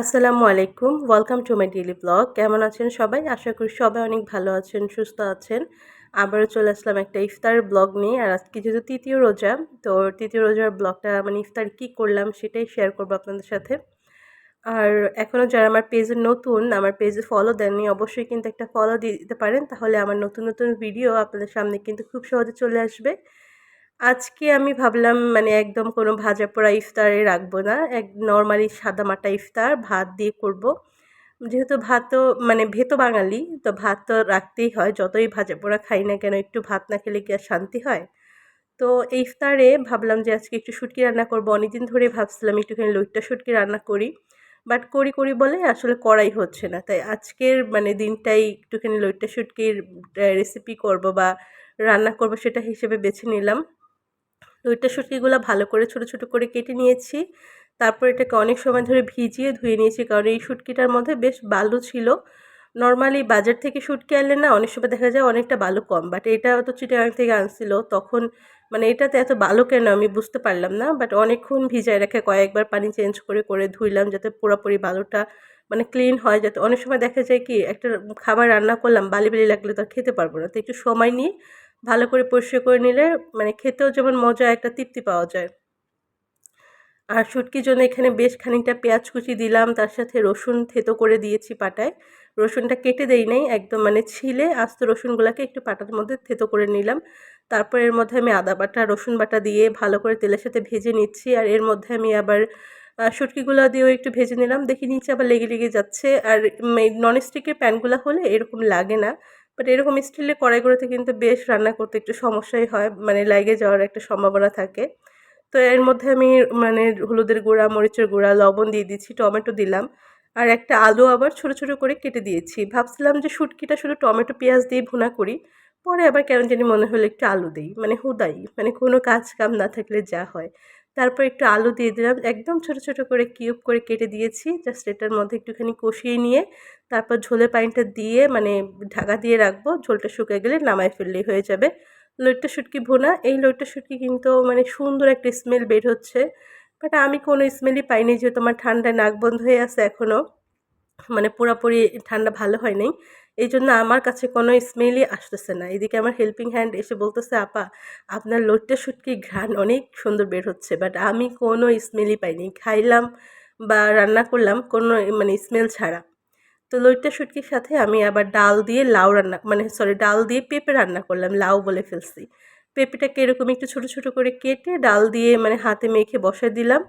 আসসালামু আলাইকুম welcome to my daily blog কেমন আছেন সবাই? আশা করি সবাই অনেক ভালো আছেন, সুস্থ আছেন। আবারও চলে আসলাম একটা ইফতার ব্লগ নিয়ে, আর আজকে যেহেতু তৃতীয় রোজা, তো তৃতীয় রোজার ব্লগটা মানে ইফতার কি করলাম সেটাই শেয়ার করব আপনাদের সাথে। আর এখনও যারা আমার পেজে নতুন, আমার পেজে ফলো দেননি, অবশ্যই কিন্তু একটা ফলো দিতে পারেন, তাহলে আমার নতুন নতুন ভিডিও আপনাদের সামনে কিন্তু খুব সহজে চলে আসবে। আজকে আমি ভাবলাম মানে একদম কোনো ভাজা পোড়া ইফতারে রাখব না। এক নর্মালি সাদা মাটা ইফতার, ভাত দিয়ে করব। যেহেতু ভাত তো মানে ভেতো বাঙালি, তো ভাত তো রাখতেই হয়। যতই ভাজা পোড়া খাই না কেন, একটু ভাত না খেলে কি আর শান্তি হয়? তো ইফতারে ভাবলাম যে আজকে একটু শুটকি রান্না করব। অনেকদিন ধরে ভাবছিলাম একটুখানি লইট্টা শুটকি রান্না করি। বাট করি করি বলে আসলে করাই হচ্ছে না। তাই আজকের মানে দিনটাই একটুখানি লইট্টা শুটকির রেসিপি করব বা রান্না করব সেটা হিসেবে বেছে নিলাম। লইট্টা শুটকিগুলো ভালো করে ছোট ছোট করে কেটে নিয়েছি। তারপর এটাকে অনেক সময় ধরে ভিজিয়ে ধুয়ে নিয়েছি, কারণ এই শুটকিটার মধ্যে বেশ বালু ছিল। নর্মালি বাজার থেকে শুটকি আনলে না, অনেক সময় দেখা যায় অনেকটা বালু কম বাট এটা তো চিটাগাং থেকে আনছিল। তখন মানে এটাতে এত বালু কেন আমি বুঝতে পারলাম না বাট অনেকক্ষণ ভিজায় রেখে কয়েকবার পানি চেঞ্জ করে করে ধুইলাম যাতে পুরোপুরি বালুটা মানে ক্লিন হয়, যাতে অনেক সময় দেখা যায় কি একটা খাবার রান্না করলাম, বালি বালি লাগলে তো খেতে পারব না। তো একটু সময় নিয়ে ভালো করে পরিষ্কার করে নিলে মানে খেতেও যেমন মজা, একটা তৃপ্তি পাওয়া যায়। আর শুটকির জন্য এখানে বেশ খানিকটা পেঁয়াজ কুচি দিলাম, তার সাথে রসুন থেতো করে দিয়েছি পাটায়। রসুনটা কেটে দেই নাই, একদম মানে ছিলে আস্ত রসুনগুলোকে একটু পাটার মধ্যে থেতো করে নিলাম। তারপর এর মধ্যে আমি আদা বাটা, রসুন বাটা দিয়ে ভালো করে তেলের সাথে ভেজে নিচ্ছি। আর এর মধ্যে আমি আবার শুটকিগুলো দিয়েও একটু ভেজে নিলাম। দেখি নিচে আবার লেগে লেগে যাচ্ছে। আর ননস্টিকের প্যানগুলো হলে এরকম লাগে না। বাট এরকম স্টিলের কড়াইগুলোতে কিন্তু বেশ রান্না করতে একটু সমস্যাই হয় মানে লাগে যাওয়ার একটা সম্ভাবনা থাকে। তো এর মধ্যে আমি মানে হলুদের গুঁড়া, মরিচের গুঁড়া, লবণ দিয়ে দিচ্ছি, টমেটো দিলাম। আর একটা আলু আবার ছোট ছোট করে কেটে দিয়েছি। ভাবছিলাম যে শুটকিটা শুধু টমেটো, পেঁয়াজ দিয়ে ভুনা করি, পরে আবার কেন জানি মনে হলো একটু আলু দিই মানে হুদাই মানে কোনো কাজ কাম না থাকলে যা হয়। তারপর একটু আলু দিয়ে দিলাম। একদম ছোট ছোট করে কিউব করে কেটে দিয়েছি। জাস্ট এটার মধ্যে একটুখানি কষিয়ে নিয়ে তারপর ঝোলের পানিটা দিয়ে মানে ঢাকা দিয়ে রাখব। ঝোলটা শুকিয়ে গেলে নামায় ফেললেই হয়ে যাবে। লইট্টা শুটকি ভোনা। এই লইট্টা শুটকি কিন্তু মানে সুন্দর একটা স্মেল বের হচ্ছে। বাট আমি কোনো স্মেলই পাইনি যেহেতু আমার ঠান্ডায় নাক বন্ধ হয়ে আছে এখনও মানে পুরোপুরি ঠান্ডা ভালো হয়নি এই জন্য আমার কাছে কোনো স্মেলই আসতেছে না। এদিকে আমার হেল্পিং হ্যান্ড এসে বলতেছে, আপা, আপনার লোটটা শুটকি ঘ্রাণ অনেক সুন্দর বের হচ্ছে বাট আমি কোনো স্মেলই পাইনি। খাইলাম বা রান্না করলাম কোনো মানে স্মেল ছাড়া। তো লইট্টা শুটকির সাথে আমি আবার ডাল দিয়ে লাউ রান্না মানে সরি ডাল দিয়ে পেঁপে রান্না করলাম, লাউ বলে ফেলছি। পেঁপেটাকে এরকম একটু ছোটো ছোটো করে কেটে ডাল দিয়ে মানে হাতে মেখে বসে দিলাম।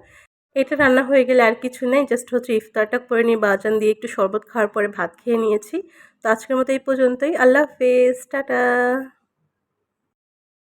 এটা রান্না হয়ে গেলে আর কিছু নেই জাস্ট হচ্ছে ইফতারটা করে নিয়ে বাজান দিয়ে একটু শরবত খাওয়ার পরে ভাত খেয়ে নিয়েছি। তো আজকের মতো এই পর্যন্তই। আল্লাহ হাফেজ। টাটা।